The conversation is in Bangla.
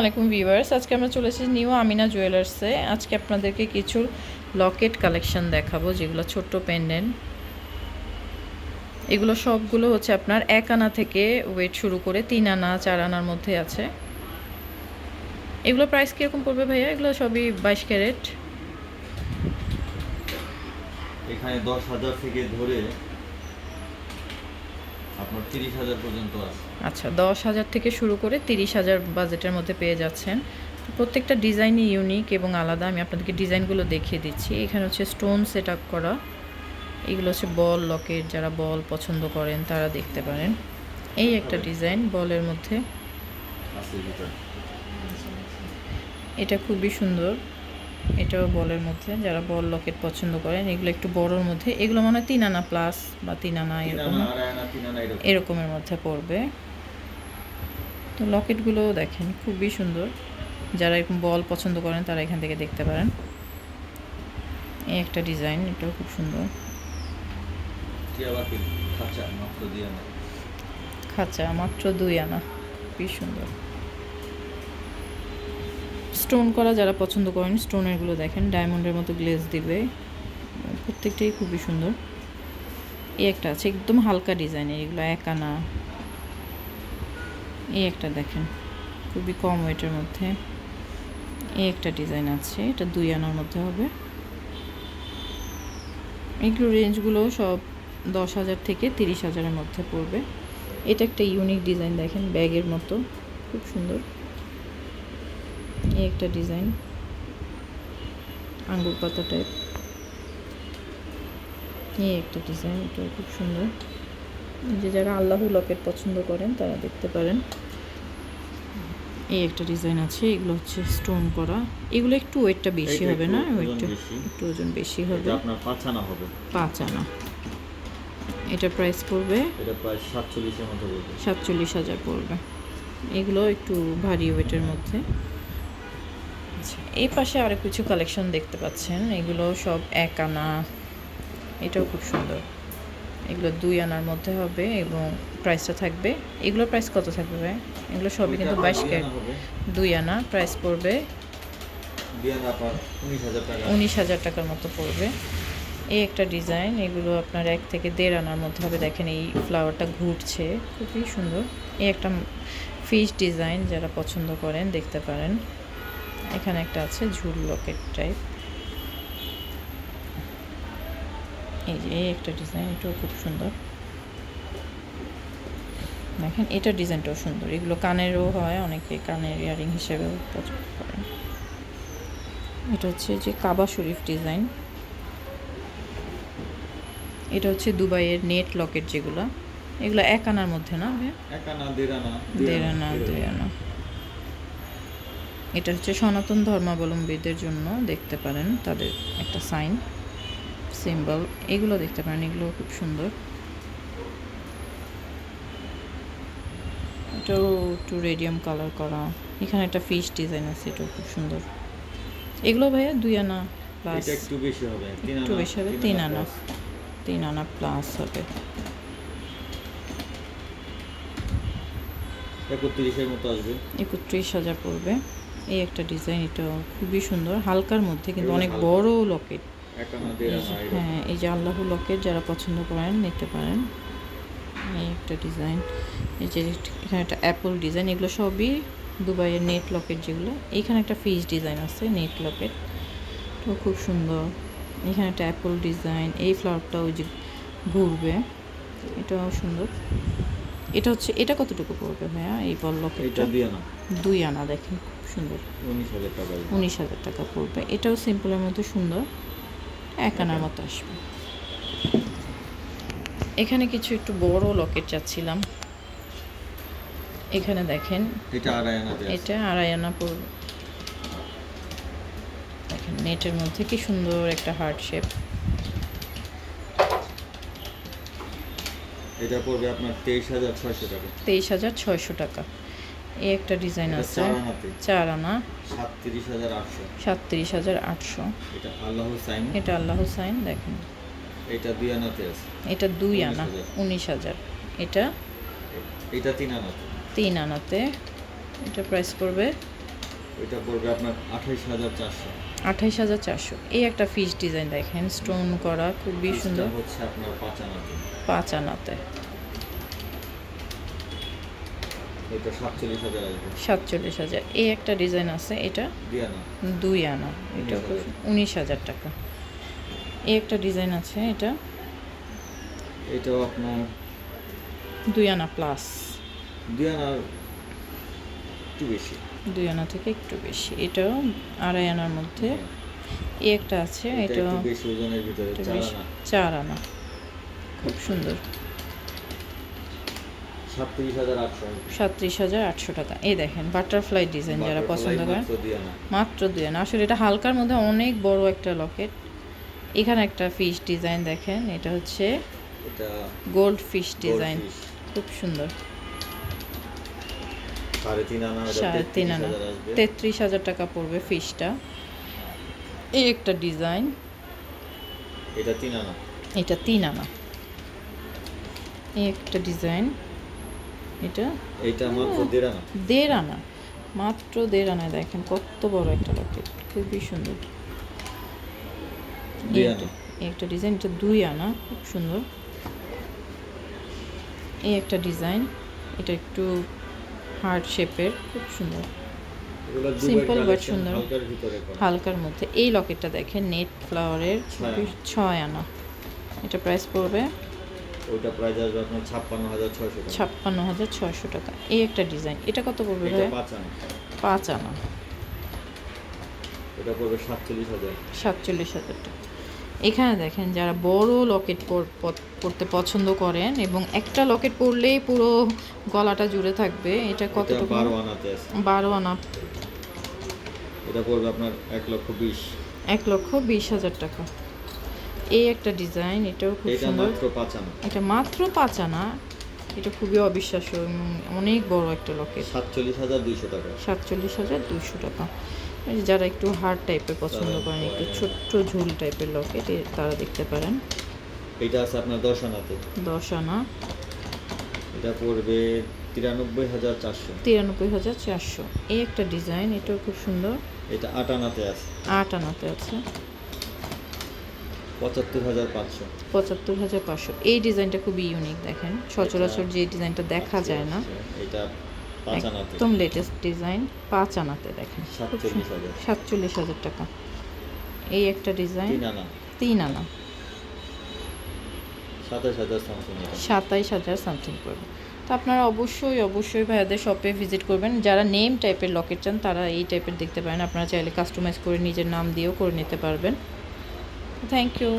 আলাইকুম ভিউয়ার্স। আজকে আমরা চলে এসেছি নিউ আমিনা জুয়েলার্সে। আজকে আপনাদেরকে কিছু লকেট কালেকশন দেখাবো, যেগুলো ছোট্ট পেন্ডেন্ট। এগুলো সবগুলো হচ্ছে আপনার এক আনা থেকে ওয়েট শুরু করে তিন আনা, চার আনার মধ্যে আছে। এগুলো প্রাইস কীরকম পড়বে ভাইয়া? এগুলো সবই বাইশ ক্যারেট। এখানে দশ হাজার থেকে ধরে আপনার তিরিশ হাজার পর্যন্ত আছে। আচ্ছা দশ হাজার থেকে শুরু করে তিরিশ হাজার বাজেটের মধ্যে পেয়ে যাচ্ছেন। প্রত্যেকটা ডিজাইনই ইউনিক এবং আলাদা। আমি আপনাদেরকে ডিজাইনগুলো দেখিয়ে দিচ্ছি। এখানে হচ্ছে স্টোন সেট আপ করা। এগুলো হচ্ছে বল লকেট যারা বল পছন্দ করেন তারা দেখতে পারেন। এই একটা ডিজাইন বলের মধ্যে। এটা খুবই সুন্দর। এটাও বলের মধ্যে যারা বল লকেট পছন্দ করেন এগুলো একটু বড়োর মধ্যে এগুলো মনে হয় তিন আনা প্লাস বা তিন আনা এরকম। এরকমের মধ্যে পড়বে। তো লকেটগুলোও দেখেন খুবই সুন্দর। যারা এরকম বল পছন্দ করেন তারা এখান থেকে দেখতে পারেন। এই একটা ডিজাইন এটাও খুব সুন্দর। খাঁচা মাত্র দুই আনা। খুবই সুন্দর। স্টোন করা যারা পছন্দ করেন স্টোনেরগুলো দেখেন, ডায়মন্ডের মতো গ্লেজ দিবে। প্রত্যেকটাই খুবই সুন্দর। এই একটা আছে, একদম হালকা ডিজাইনের এগুলো এক আনা এই একটা দেখেন, খুবই কম ওয়েটের মধ্যে। এই একটা ডিজাইন আছে, এটা দুই আনার মধ্যে হবে। এগুলো রেঞ্জগুলো সব দশ হাজার থেকে তিরিশ হাজারের মধ্যে পড়বে। এটা একটা ইউনিক ডিজাইন দেখেন, ব্যাগের মতো, খুব সুন্দর। এই একটা ডিজাইন। আঙ্গুর পাতা টাইপ এই একটা ডিজাইন এটাও খুব সুন্দর। যে যারা আল্লাহ লকেট পছন্দ করেন তারা দেখতে পারেন। এই একটা ডিজাইন আছে এগুলো হচ্ছে স্টোন করা। এগুলো একটু ওয়েটটা বেশি হবে না? ওয়েটটা। একটু ওজন বেশি হবে। আপনার পাঁচ আনা হবে। পাঁচ আনা। এটা প্রাইস পড়বে? এটা প্রায় সাতচল্লিশের মতো বলবে সাতচল্লিশ হাজার পড়বে। এগুলো একটু ভারী ওয়েটের মধ্যে। আচ্ছা এই পাশে আরও কিছু কালেকশন দেখতে পাচ্ছেন। এগুলো সব এক আনা। এটাও খুব সুন্দর। এগুলো দুই আনার মধ্যে হবে এবং প্রাইসটা থাকবে। এগুলোর প্রাইস কত থাকবে ভাই? এগুলো সবই কিন্তু বাইশ ক্যারেট দুই আনা প্রাইস পড়বে। উনিশ হাজার টাকার মতো পড়বে। এই একটা ডিজাইন এগুলো আপনার এক থেকে দেড় আনার মধ্যে হবে। দেখেন এই ফ্লাওয়ারটা ঘুরছে। খুবই সুন্দর। এই একটা ফিশ ডিজাইন যারা পছন্দ করেন দেখতে পারেন। এখানে একটা আছে ঝুল লকেট টাইপ এই যে এই একটা ডিজাইন এটাও খুব সুন্দর। দেখেন এটা ডিজাইনটাও সুন্দর। এগুলো কানেরও হয় অনেকে কানের ইয়ারিং হিসেবেও পছন্দ করেন। এটা হচ্ছে যে কাবা শরীফ ডিজাইন এটা হচ্ছে দুবাইয়ের নেট লকেট যেগুলো। এগুলো এক আনার মধ্যে না দেড় আনা দেড় আনা। এটা হচ্ছে সনাতন ধর্মাবলম্বীদের জন্য দেখতে পারেন তাদের একটা সাইন সিম্বল এগুলো দেখতে পারেন এগুলো খুব সুন্দর। এটাও একটু রেডিয়াম কালার করা এখানে একটা ফিশ ডিজাইন আছে এটাও খুব সুন্দর। এগুলো ভাইয়া দুই আনা প্লাস একটু বেশি হবে তিন একটু আনা বেশি হবে তিন আনা তিন আনা প্লাস হবে। একত্রিশের মতো আসবে। একত্রিশ হাজার পড়বে। এই একটা ডিজাইন এটা খুবই সুন্দর। হালকার মধ্যে কিন্তু অনেক বড় লকেট। হ্যাঁ এই যে আল্লাহ লকেট যারা পছন্দ করেন নিতে পারেন। এই একটা ডিজাইন এই যে এখানে একটা অ্যাপল ডিজাইন এগুলো সবই দুবাইয়ের নেট লকেট যেগুলো। এইখানে একটা ফিস ডিজাইন আছে নেট লকেট তো খুব সুন্দর। এখানে একটা অ্যাপল ডিজাইন এই ফ্লাওয়ারটা ওই যে ঘুরবে। এটাও সুন্দর। এটা হচ্ছে এটা কতটুকু পড়বে ভাইয়া এই বল লকেটটা দুই আনা। দুই আনা দেখেন। সুন্দর। উনিশ হাজার টাকা পড়বে। এটাও সিম্পলের মধ্যে সুন্দর। এক আনার মতো আসবে। এখানে কিছু একটু বড় লকেট চাচ্ছিলাম। এখানে দেখেন। এটা আড়াই আনা এটা পড়বে। দেখেন নেটের মধ্যে কি সুন্দর একটা হার্ট শেপ। এটা পড়বে আপনার তেইশ হাজার ছয়শো টাকা। তেইশ হাজার ছয়শো টাকা। এই একটা ডিজাইন আছে। চার আনা সাতত্রিশ হাজার আটশো। এটা আল্লাহ সাইন। এটা দেখেন। এটা দুই আনাতে আছে। এটা দুই আনা উনিশ হাজার। এটা এটা তিন আনাতে। তিন আনাতে। এটা প্রাইস পড়বে? ওইটা পড়বে আপনার আঠাইশ হাজার চারশো। আঠাইশ হাজার চারশো। এই একটা ফিশ ডিজাইন দেখেন স্টোন করা খুবই সুন্দর। হচ্ছে আপনার পাঁচ আনাতে। পাঁচ আনাতে। এটা সাতচল্লিশ হাজার আসবে। এই একটা ডিজাইন আছে এটা দুই আনা। এটা উনিশ হাজার। টাকা। এই একটা ডিজাইন আছে এটা এটাও আপনার দুই আনা প্লাস দিয়া না একটু বেশি। দুই আনা থেকে একটু বেশি। এটাও আড়াই আনার মধ্যে। এই একটা আছে এটা বেশি ওজনের ভিতরে আনা। চার আনা। খুব সুন্দর। সাতত্রিশ হাজার আটশো। টাকা। এই দেখেন বাটারফ্লাই ডিজাইন যারা পছন্দ করেন মাত্র দুই আনা আসলে এটা হালকার মধ্যে অনেক বড় একটা লকেট। এখানে একটা ফিশ ডিজাইন দেখেন এটা হচ্ছে গোল্ড ফিশ ডিজাইন। খুব সুন্দর। সাড়ে তিন আনা ওটা সাড়ে তিন 33 আনা। হাজার আসবে। তেত্রিশ হাজার টাকা পড়বে ফিশটা। এই একটা ডিজাইন। এটা তিন আনা। এটা তিন আনা। এই একটা ডিজাইন। এটা? এইটা মাত্র দেড় আনা। দেড় আনা। মাত্র দেড় আনায় দেখেন কত বড় একটা লকেট খুবই সুন্দর। একটা- ডিজাইন এটা দুই আনা খুব সুন্দর। এই একটা ডিজাইন এটা একটু হার্ট শেপের খুব সুন্দর। but collection, সুন্দর। হালকার মধ্যে। এই লকেটটা দেখেন নেট ফ্লাওয়ারের ছয় আনা। এটা প্রাইস পড়বে ওইটা প্রাইস আসবে আপনার ছাপ্পান্ন হাজার ছয়শো টাকা। ছাপ্পান্ন হাজার ছয়শো টাকা। এই একটা ডিজাইন। এটা কত পড়বে ভাই পাঁচ আনা। পাঁচ আনা। এটা পড়বে সাতচল্লিশ হাজার। সাতচল্লিশ হাজার টাকা। এখানে দেখেন যারা বড় লকেট পর- পর- পরতে পছন্দ করেন এবং একটা লকেট পরলেই পুরো গলাটা জুড়ে থাকবে এটা কতটুকু? বারো আনাতে আছে। বারো আনা। এটা পড়বে আপনার এক লক্ষ বিশ। এক লক্ষ বিশ হাজার টাকা। এই একটা ডিজাইন এটাও খুব এটা সুন্দর। মাত্র পাঁচ আনা। এটা মাত্র পাঁচ আনা। এটা খুবই অবিশ্বাস্য এবং অনেক বড় একটা লকেট। সাতচল্লিশ হাজার দুইশো টাকা। সাতচল্লিশ হাজার দুশো টাকা। এই যারা একটু হার্ড টাইপের পছন্দ করেন একটু ছোট্ট ঝুল টাইপের লকেট তারা দেখতে পারেন। এটা আছে আপনার দশ আনাতে। দশ আনা। এটা পড়বে তিরানব্বই হাজার চারশো। তিরানব্বই হাজার চারশো। এই একটা ডিজাইন এটাও খুব সুন্দর। এটা আট আনাতে আছে। আট আনাতে আছে। পঁচাত্তর হাজার পাঁচশো। পঁচাত্তর হাজার পাঁচশো। এই ডিজাইনটা খুবই ইউনিক দেখেন। সচরাচর যে ডিজাইনটা দেখা যায় না এটা একদম লেটেস্ট ডিজাইন পাঁচ আনাতে দেখেন। সাতচল্লিশ হাজার। টাকা। এই একটা ডিজাইন তিন আনা। সাতাইশ হাজার সামথিং পড়বে তো আপনারা অবশ্যই অবশ্যই ভাইয়াদের শপে ভিজিট করবেন। যারা নেম টাইপের লকেট চান তারা এই টাইপের দেখতে পারেন। আপনারা চাইলে কাস্টমাইজ করে নিজের নাম দিয়েও করে নিতে পারবেন। Thank you